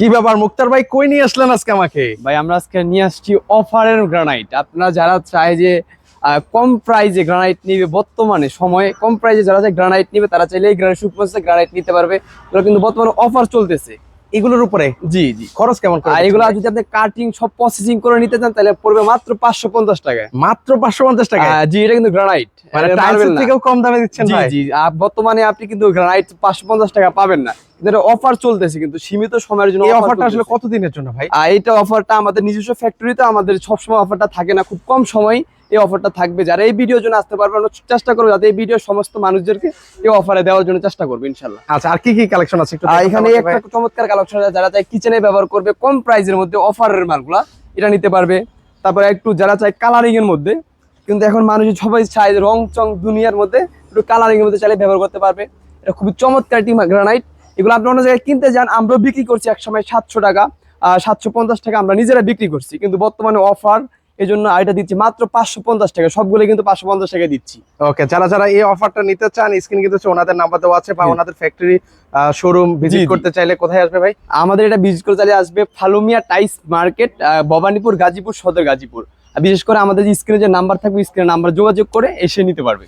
কি ব্যাপার? মুক্তার ভাই কই নিয়ে আসলেন আজকে আমাকে? ভাই, আমরা আজকে নিয়ে আসছি অফারের গ্রানাইট আপনারা যারা চায় যে কম প্রাইজে গ্রানাইট নিবে, বর্তমানে সময়ে কম প্রাইজে যারা চায় গ্রানাইট নিবে, তারা চাইলে এই গ্রানাইট সুপার গ্রানাইট নিতে পারবে। ওরা কিন্তু বর্তমানে অফার চলতেছে। এগুলোর উপরে? জি জি। খরচ কেমন আর এগুলো যদি আপনি কাটিং সব প্রসেসিং করে নিতে চান তাহলে পড়বে মাত্র পাঁচশো পঞ্চাশ টাকায়। মাত্র পাঁচশো পঞ্চাশ টাকা জি এটা কিন্তু গ্রানাইট মানে থেকেও কম দামে দিচ্ছেন জি জি বর্তমানে আপনি কিন্তু গ্রানাইট পাঁচশো পঞ্চাশ টাকা পাবেন না। অফার চলতেছে কিন্তু সীমিত সময়ের জন্য অফারটা আসলে কতদিনের জন্য ভাই? আর এইটা অফারটা আমাদের নিজস্ব ফ্যাক্টরিতে আমাদের সবসময় অফারটা থাকে না। খুব কম সময় এই অফারটা থাকবে। যারা এই ভিডিওর জন্য আসতে পারবে আমরা চেষ্টা করব যাতে এই ভিডিও সমস্ত মানুষদেরকে এই অফারে দেওয়ার জন্য চেষ্টা করব ইনশাল্লাহ। আচ্ছা আর কি কি কালেকশন আছে এখানে একটা চমৎকার কালেকশন আছে যারা চায় কিচেনে ব্যবহার করবে কম প্রাইসের মধ্যে অফারের মালগুলা এটা নিতে পারবে। তারপরে একটু যারা চায় কালারিং এর মধ্যে কিন্তু এখন মানুষ সবাই চায় রং চং দুনিয়ার মধ্যে একটু কালারিং এর মধ্যে চাইলে ব্যবহার করতে পারবে। এটা খুবই চমৎকার একটি গ্রানাইট এগুলো আপনি অন্য জায়গায় কিনতে যান আমরাও বিক্রি করছি একসময় সাতশো টাকা সাতশো পঞ্চাশ টাকা আমরা নিজেরা বিক্রি করছি কিন্তু বর্তমানে অফার এই জন্য আইটা দিচ্ছি। মাত্র পাঁচশো পঞ্চাশ টাকা। সবগুলো কিন্তু পাঁচশো পঞ্চাশ টাকা দিচ্ছি। ওকে যারা যারা এই অফারটা নিতে চান স্ক্রিন কিন্তু ওনাদের নাম্বার দেওয়া আছে বা ওনাদের ফ্যাক্টরি শোরুম ভিজিট। করতে চাইলে কোথায় আসবে ভাই? আমাদের এটা ভিজিট করে চাইলে আসবে ফালুমিয়া টাইস মার্কেট ভবানীপুর গাজীপুর সদর গাজীপুর। আর বিশেষ করে আমাদের যে স্ক্রিনে যে নাম্বার থাকবে স্ক্রিনে নাম্বার যোগাযোগ করে এসে নিতে পারবে।